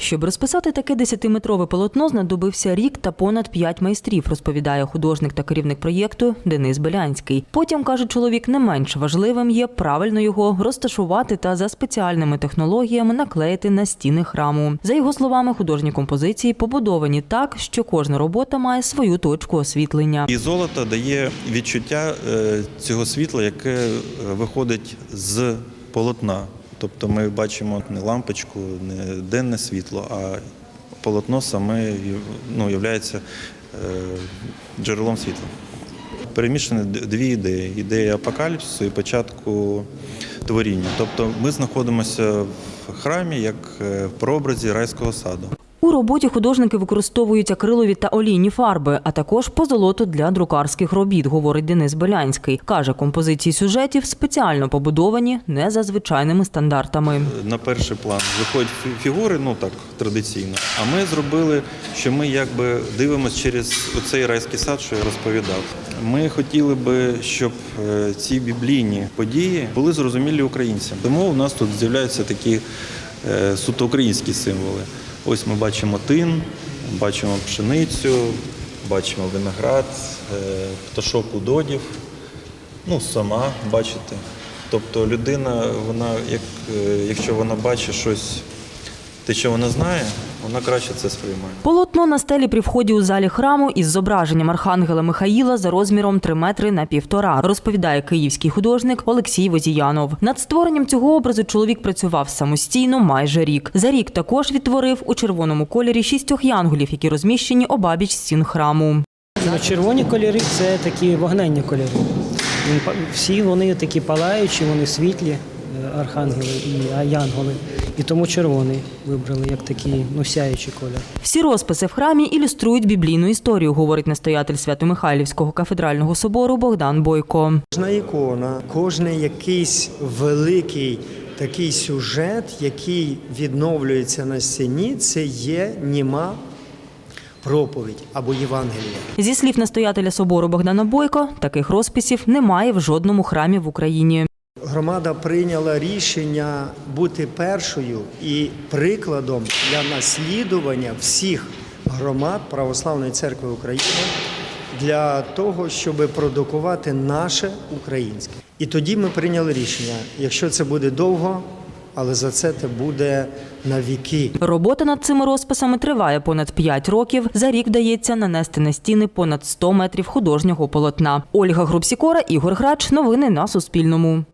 Щоб розписати таке 10-метрове полотно, знадобився рік та понад 5 майстрів, розповідає художник та керівник проєкту Денис Белянський. Потім, каже чоловік, не менш важливим є правильно його розташувати та за спеціальними технологіями наклеїти на стіни храму. За його словами, художні композиції побудовані так, що кожна робота має свою точку освітлення. І золото дає відчуття е, цього світла, яке е, виходить з полотна. Тобто ми бачимо не лампочку, не денне світло, а полотно саме ну, є джерелом світла. Перемішані дві ідеї: ідея апокаліпсису і початку творіння. Тобто ми знаходимося в храмі як е, в прообразі райського саду. У роботі художники використовують акрилові та олійні фарби, а також позолоту для друкарських робіт, говорить Денис Белянський. Каже, композиції сюжетів спеціально побудовані не за звичайними стандартами. на перший план виходять фігури, ну так традиційно. А ми зробили, що ми якби дивимося через оцей райський сад, що я розповідав. Ми хотіли би, щоб е, ці біблійні події були зрозумілі українцям. Тому у нас тут з'являються такі е, суто українські символи. Ось ми бачимо тин, бачимо пшеницю, бачимо виноград, е, пташок удодів. Ну, сама бачите. Тобто людина, вона, як, е, якщо вона бачить щось, те, що вона знає, вона краще це сприймає. Полотно на стелі при вході у залі храму із зображенням архангела Михаїла за розміром 3 метри на півтора, розповідає київський художник Олексій Возіянов. Над створенням цього образу чоловік працював самостійно майже рік. За рік також відтворив у червоному кольорі шістьох янголів, які розміщені обабіч стін храму. Ну, червоні кольори це такі вогненні кольори. Па- Всі вони такі палаючі, вони світлі, е, архангели і янголи. І тому червоний вибрали як такий ну, сяючий колір. Всі розписи в храмі ілюструють біблійну історію, говорить настоятель Свято-Михайлівського кафедрального собору Богдан Бойко. Кожна ікона, кожний якийсь великий такий сюжет, який відновлюється на стіні, це є німа проповідь або Євангелія. Зі слів настоятеля собору Богдана Бойко, таких розписів немає в жодному храмі в Україні. Громада прийняла рішення бути першою і прикладом для наслідування всіх громад Православної церкви України для того, щоб продукувати наше українське. І тоді ми прийняли рішення, якщо це буде довго, але за це це буде на віки. Робота над цими розписами триває понад 5 років. За рік вдається нанести на стіни понад 100 метрів художнього полотна. Ольга Грубсікора, Ігор Грач. Новини на Суспільному.